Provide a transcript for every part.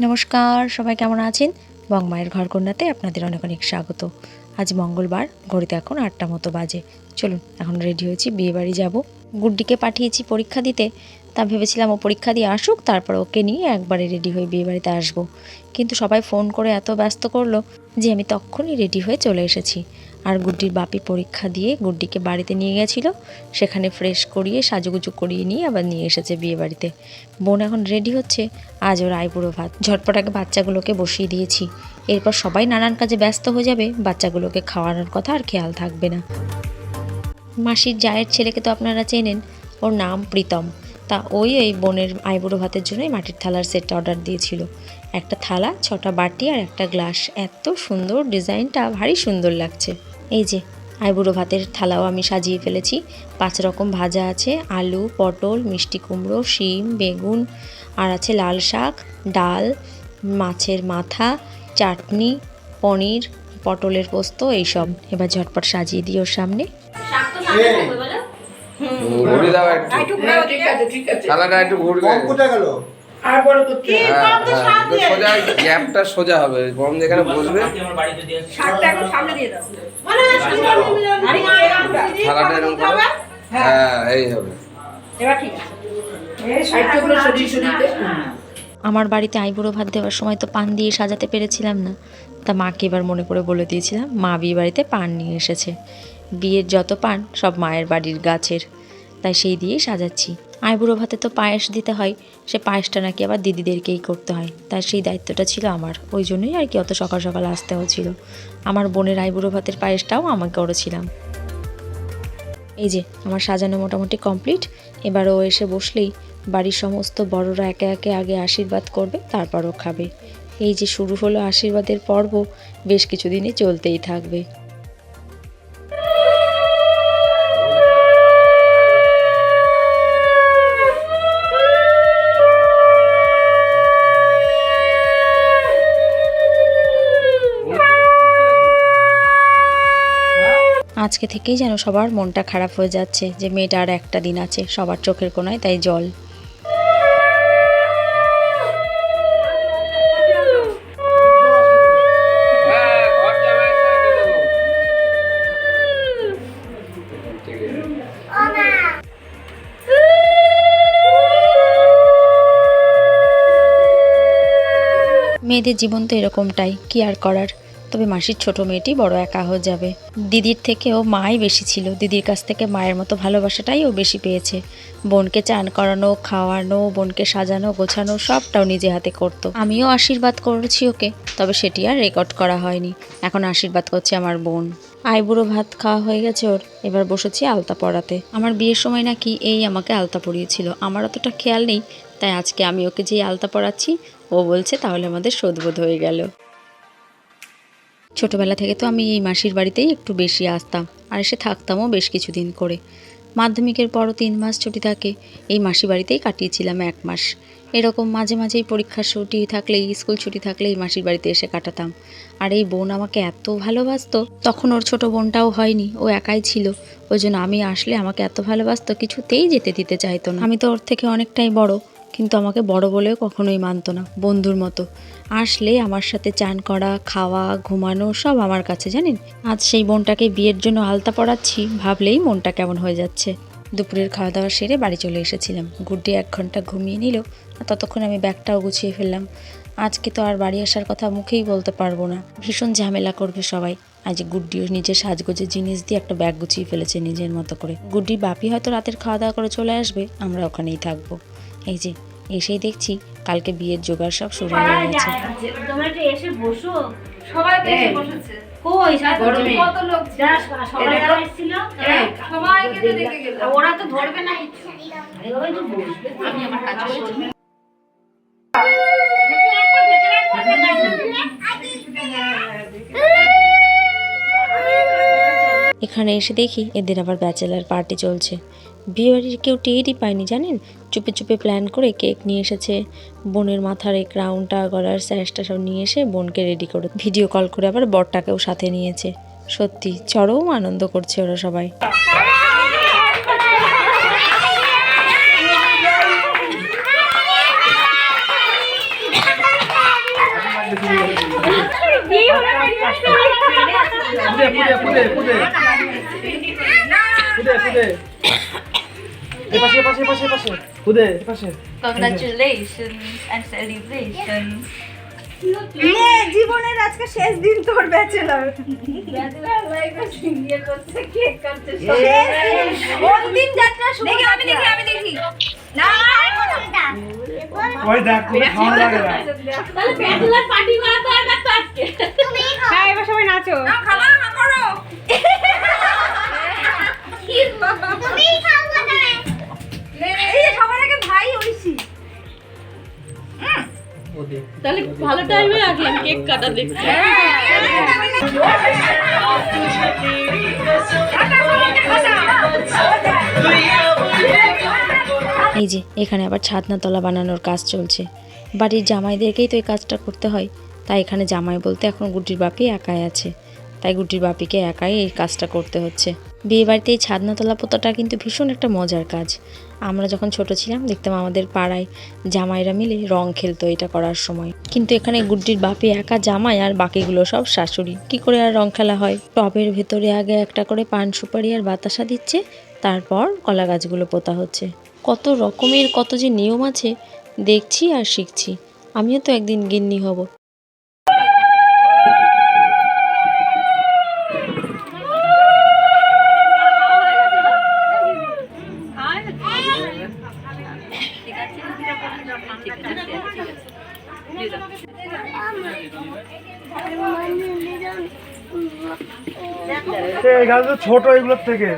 নমস্কার, সবাই কেমন আছেন? বংমায়ের ঘর কন্যাতে আপনাদের অনেক অনেক স্বাগত। আজ মঙ্গলবার, ঘড়িতে এখন আটটা মতো বাজে। চলুন, এখন রেডি হয়েছি, বিয়ে বাড়ি যাব। গুড্ডিকে পাঠিয়েছি পরীক্ষা দিতে। তা ভেবেছিলাম ও পরীক্ষা দিয়ে আসুক, তারপর ওকে নিয়ে একবারে রেডি হয়ে বিয়ে বাড়িতে আসব। কিন্তু সবাই ফোন করে এত ব্যস্ত করল যে আমি তখনই রেডি হয়ে চলে এসেছি। আর গুড্ডির বাপি পরীক্ষা দিয়ে গুড্ডিকে বাড়িতে নিয়ে গেছিল। সেখানে ফ্রেশ করিয়ে, সাজুগুজু করিয়ে নিয়ে আবার নিয়ে এসেছে বিয়ে বাড়িতে বোন এখন রেডি হচ্ছে। আজ ওর আইবুড়ো ভাত। ঝটপট আগে বাচ্চাগুলোকে বসিয়ে দিয়েছি। এরপর সবাই নানান কাজে ব্যস্ত হয়ে যাবে। বাচ্চাগুলোকে খাওয়ানোর কথা আর খেয়াল থাকবে না। মাসির জায়ের ছেলেকে তো আপনারা চেনেন। ওর নাম প্রীতম। তা ওই ওই বোনের আইবুড়ো ভাতের জন্যই মাটির থালার সেটটা অর্ডার দিয়েছিল। একটা থালা, ছটা বাটি আর একটা গ্লাস। এত সুন্দর ডিজাইনটা, ভারী সুন্দর লাগছে। এই যে আইবুড়ো ভাতের থালাও আমি সাজিয়ে ফেলেছি। পাঁচ রকম ভাজা আছে আলু পটল মিষ্টি কুমড়ো শিম বেগুন আর আছে লাল শাক ডাল মাছের মাথা চাটনি পনির পটলের পোস্ত এইসব। এবার ঝটপট সাজিয়ে দিই ওর সামনে। ঘুরে দাও একটু। ঠিক আছে ঠিক আছে। থালাটা একটু ঘুরবে কম কোথায় গেল আর বড় করতে হবে। সোজা গ্যাপটা সোজা হবে। বরং যেখানে বসবে। শাকটা একটু সামনে দিয়ে দাও। থালাটা এরকম করে? হ্যাঁ এই হবে। এবার ঠিক আছে। এই সাইডগুলো সরিয়ে সরিয়ে আমার বাড়িতে আইবুড়ো ভাত দেওয়ার সময় তো পান দিয়ে সাজাতে পেরেছিলাম না। তা মাকে এবার মনে করে বলে দিয়েছিলাম মা বিয়ে বাড়িতে পান নিয়ে এসেছে। বিয়ের যত পান সব মায়ের বাড়ির গাছের। তাই সেই দিয়েই সাজাচ্ছি। আইবুড়ো ভাতে তো পায়েস দিতে হয়, সে পায়েসটা নাকি আবার দিদিদেরকেই করতে হয়। তাই সেই দায়িত্বটা ছিল আমার, ওই জন্যই আর কি অত সকাল সকাল আসতে হচ্ছিল। আমার বোনের আইবুড়ো ভাতের পায়েসটাও আমাকে করেছিলাম এই যে, আমার সাজানো মোটামুটি কমপ্লিট। এবার ও এসে বসলেই বাড়ির সমস্ত বড়রা একে একে আগে আশীর্বাদ করবে তারপরও খাবে। এই যে শুরু হলো আশীর্বাদের পর্ব, বেশ কিছুদিনই চলতেই থাকবে। আজকে থেকেই যেন সবার মনটা খারাপ হয়ে যাচ্ছে যে মেয়েটা আর একটা দিন আছে, সবার চোখের কোনায় তাই জল। মেয়েদের জীবন তো এরকমটাই, কি আর করার? তবে মাসির ছোট মেয়েটি বড় একা হয়ে যাবে। দিদির থেকেও মাই বেশি ছিল। দিদির কাছ থেকে মায়ের মতো ভালোবাসাটাই ও বেশি পেয়েছে। বোনকে চান করানো, খাওয়ানো, বোনকে সাজানো, গোছানো সবটাও নিজে হাতে করতো। আমিও আশীর্বাদ করেছি ওকে, তবে সেটি আর রেকর্ড করা হয়নি। এখন আশীর্বাদ করছে আমার বোন। আইবুড়ো ভাত খাওয়া হয়ে গেছে ওর। এবার বসেছি আলতা পরাতে আমার বিয়ের সময় নাকি এই আমাকে আলতা পরিয়েছিল। আমার অতটা খেয়াল নেই, তাই আজকে আমি ওকে যেই আলতা পরাচ্ছি, ও বলছে তাহলে আমাদের শোধবোধ হয়ে গেল। ছোটবেলা থেকে তো আমি এই মাসির বাড়িতেই একটু বেশি আসতাম আর এসে থাকতামও বেশ কিছুদিন করে। মাধ্যমিকের পরও তিন মাস ছুটি থাকে, এই মাসি বাড়িতেই কাটিয়েছিলাম এক মাস। এরকম মাঝে মাঝেই পরীক্ষার ছুটি থাকলে স্কুল ছুটি থাকলে এই মাসির বাড়িতে এসে কাটাতাম। আর এই বোন আমাকে এত ভালোবাসতো, তখন ওর ছোট বোনটাও হয়নি, ও একাই ছিল। ওই জন্য আমি আসলে আমাকে এত ভালোবাসতো, কিছুতেই যেতে দিতে চাইতো না। আমি তো ওর থেকে অনেকটাই বড় কিন্তু আমাকে বড় বলেও কখনোই মানতো না, বন্ধুর মতো। আসলে আমার সাথে চান করা, খাওয়া, ঘুমানো সব আমার কাছে, জানেন? আজ সেই বোনটাকে বিয়ের জন্য আলতা পড়াচ্ছি ভাবলেই মনটা কেমন হয়ে যাচ্ছে। দুপুরের খাওয়া দাওয়া সেরে বাড়ি চলে এসেছিলাম। গুড্ডি এক ঘণ্টা ঘুমিয়ে নিল, আর ততক্ষণ আমি ব্যাগটাও গুছিয়ে ফেললাম। আজকে তো আর বাড়ি আসার কথা মুখেই বলতে পারব না। ভীষণ ঝামেলা করবে সবাই। আজ গুড্ডিও নিজের সাজগোজের জিনিস দিয়ে একটা ব্যাগ গুছিয়ে ফেলেছে নিজের মতো করে। গুড্ডির বাপি হয়তো রাতের খাওয়া দাওয়া করে চলে আসবে, আমরা ওখানেই থাকব। এই যে এসেই দেখছি কালকে বিয়ের জোগাড় সব শুরু হয়ে গেছে। তোমরা একটু এসে বসো। সবাই তো এসে বসেছে। কই গরমে। কত লোক? যারা সবাই এসেছিল সবাইকে দেখে গেল ওরা তো ধরবে না। আরে ওই তো বসবে। আমি আমার কাজ এখানে এসে দেখি এদের আবার ব্যাচেলার পার্টি চলছে। বিয়ে বাড়ির কেউ টেরই পায়নি, জানেন? চুপে চুপে প্ল্যান করে কেক নিয়ে এসেছে। বোনের মাথার এই ক্রাউনটা গলার স্যাশটা সব নিয়ে এসে বোনকে রেডি করে ভিডিও কল করে আবার বরটাকেও সাথে নিয়েছে। সত্যি, চরম আনন্দ করছে ওরা সবাই। পুদে পুদে এপাশে পুদে এপাশে Congratulations and celebrations. নে জীবনের আজকে শেষ দিন। তোর ব্যাচেলর অন্তিম যাত্রা দেখি আমি দেখি আমি দেখি। না ওই দেখ পুরো খাওয়া লাগে না হ্যাঁ এবার সবাই নাচো খাবার না করো তুমি খাব না এই যে সবার আগে ভাই হইছি তাহলে ভালো টাইমে রাখলাম কেক কাটা দেখতে এই যে, এখানে আবার ছাদনাতলা বানানোর কাজ চলছে। বাড়ির জামাইদেরকেই তো এই কাজটা করতে হয়। তাই এখানে জামাই বলতে এখন গুটির বাপি একাই আছে। তাই গুটির বাপিকে একাই এই কাজটা করতে হচ্ছে। বিয়ে বাড়িতে এই ছাদনাতলা পোতাটা কিন্তু ভীষণ একটা মজার কাজ। আমরা যখন ছোট ছিলাম, দেখতাম আমাদের পাড়ায় জামাইরা মিলে রং খেলতো এটা করার সময়। কিন্তু এখানে গুড্ডির বাপি একা, জামাই আর বাকিগুলো সব শাশুড়ি। কি করে আর রং খেলা হয়? টবের ভেতরে আগে একটা করে পান সুপারি আর বাতাসা দিচ্ছে, তারপর কলা গাছগুলো পোতা হচ্ছে। কত রকমের কত যে নিয়ম আছে, দেখছি আর শিখছি। আমিও তো একদিন গিন্নি হব। এই গাছ তো ছোট এগুলোর থেকে।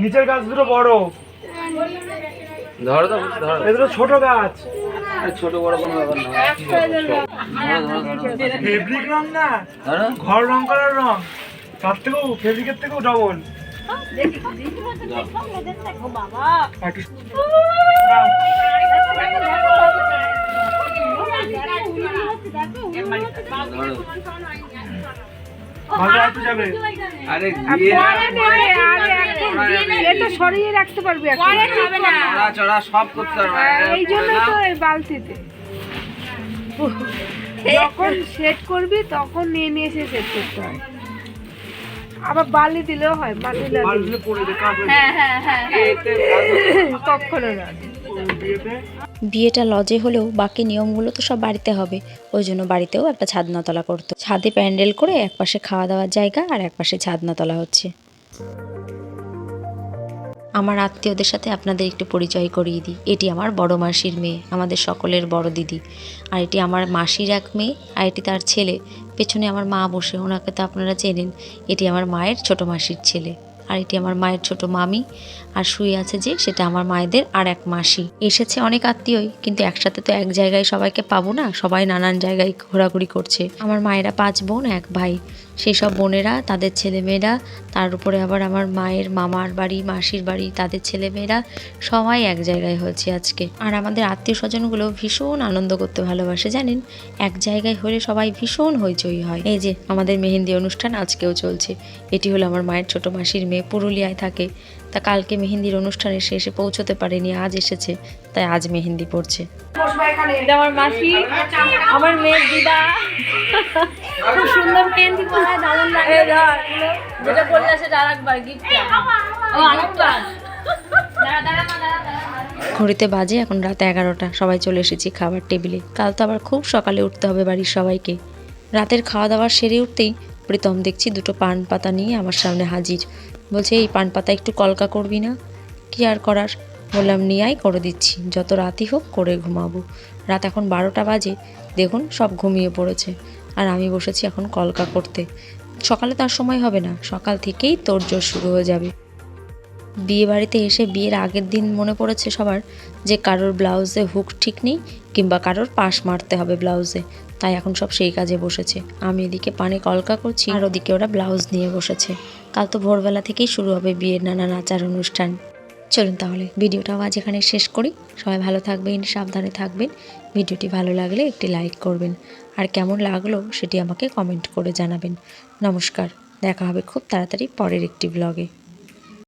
নিচের গাছ দুটো বড়। ধরো তো ধরো। এগুলো ছোট গাছ। আরে ছোট বড় কোনো ব্যাপার না। ফেব্রিক রং না? ঘর রং করার রং। তার থেকেও ফেব্রিকের থেকেও ডবল ভালো আরে দিয়ে এ তো সরিয়ে রাখতে পারবি চড়া সব করতে পারবে। এই জন্যই তো এই বালতিতে। যখন সেট করবি তখন নিয়ে নিয়ে এসে সেট করতে হয়। আবার বালি দিলেও হয় বাল দিলে। হ্যাঁ হ্যাঁ হ্যাঁ কখনো না। বিয়েটা লজে হলেও বাকি নিয়মগুলো তো সব বাড়িতে হবে। ওই জন্য বাড়িতেও একটা ছাদনাতলা করতো ছাদে প্যান্ডেল করে একপাশে খাওয়া দাওয়ার জায়গা আর একপাশে ছাদনাতলা হচ্ছে। আমার আত্মীয়দের সাথে আপনাদের একটু পরিচয় করিয়ে দিই। এটি আমার বড় মাসির মেয়ে, আমাদের সকলের বড় দিদি। আর এটি আমার মাসির এক মেয়ে, আর এটি তার ছেলে। পেছনে আমার মা বসে, ওনাকে তো আপনারা চেনেন। এটি আমার মায়ের ছোট মাসির ছেলে। আর এটি আমার মায়ের ছোট মামি। আর শুয়ে আছে যে, সেটা আমার মায়েদের আর এক মাসি। এসেছে অনেক আত্মীয়ই, কিন্তু একসাথে তো এক জায়গায় সবাইকে পাবো না, সবাই নানান জায়গায় ঘোরাঘুরি করছে। আমার মায়েরা পাঁচ বোন, এক ভাই। সেই সব বোনেরা তাদের ছেলেমেয়েরা তার উপরে আবার আমার মায়ের মামার বাড়ি মাসির বাড়ি তাদের ছেলেমেয়েরা সবাই এক জায়গায় হয়েছে আজকে। আর আমাদের আত্মীয় স্বজনগুলো ভীষণ আনন্দ করতে ভালোবাসে জানেন? এক জায়গায় হলে সবাই ভীষণ হইচই হয়। এই যে আমাদের মেহেন্দি অনুষ্ঠান আজকেও চলছে। এটি হলো আমার মায়ের ছোট মাসির মেয়ে পুরুলিয়ায় থাকে। তা কালকে মেহেন্দির অনুষ্ঠানে সে এসে পৌঁছতে পারেনি আজ এসেছে তাই আজ মেহেন্দি পড়ছে। আমার মাসি আমার মেয়ের দিদা। খুব সুন্দর মেহেন্দি পরা দারুণ যেটা বললে সেটা আরেকবার গিফট ও আরেকবার দাঁড়া দাঁড়া মা, দাঁড়া দাঁড়া ঘড়িতে বাজে এখন রাত এগারোটা। সবাই চলে এসেছি খাবার টেবিলে। কাল তো আবার খুব সকালে উঠতে হবে বাড়ির সবাইকে। রাতের খাওয়া দাওয়া সেরে উঠতেই প্রীতম দেখছি দুটো পান পাতা নিয়ে আমার সামনে হাজির। বলছে এই পান পাতা একটু কলকা করবি না? কি আর করার? বললাম নিয়ে আয় করে দিচ্ছি। যত রাতই হোক করে ঘুমাবো। রাত এখন বারোটা বাজে। দেখুন সব ঘুমিয়ে পড়েছে। আর আমি বসেছি এখন কলকা করতে। সকালে তার সময় হবে না, সকাল থেকেই তোড়জোড় শুরু হয়ে যাবে। বিয়ে বাড়িতে এসে বিয়ের আগের দিন মনে পড়েছে সবার যে কারোর ব্লাউজে হুক ঠিক নেই কিংবা কারোর পাশ মারতে হবে ব্লাউজে। তাই এখন সব সেই কাজে বসেছে। আমি এদিকে পানে কলকা করছি, আর ওদিকে ওরা ব্লাউজ নিয়ে বসেছে। কাল তো ভোরবেলা থেকেই শুরু হবে বিয়ের নানান আচার অনুষ্ঠান। চলুন তাহলে ভিডিওটাও আজ এখানে শেষ করি। সবাই ভালো থাকবেন, সাবধানে থাকবেন। ভিডিওটি ভালো লাগলে একটি লাইক করবেন। আর কেমন লাগল সেটি আমাকে কমেন্ট করে জানাবেন। নমস্কার, দেখা হবে খুব তাড়াতাড়ি পরের একটি ব্লগে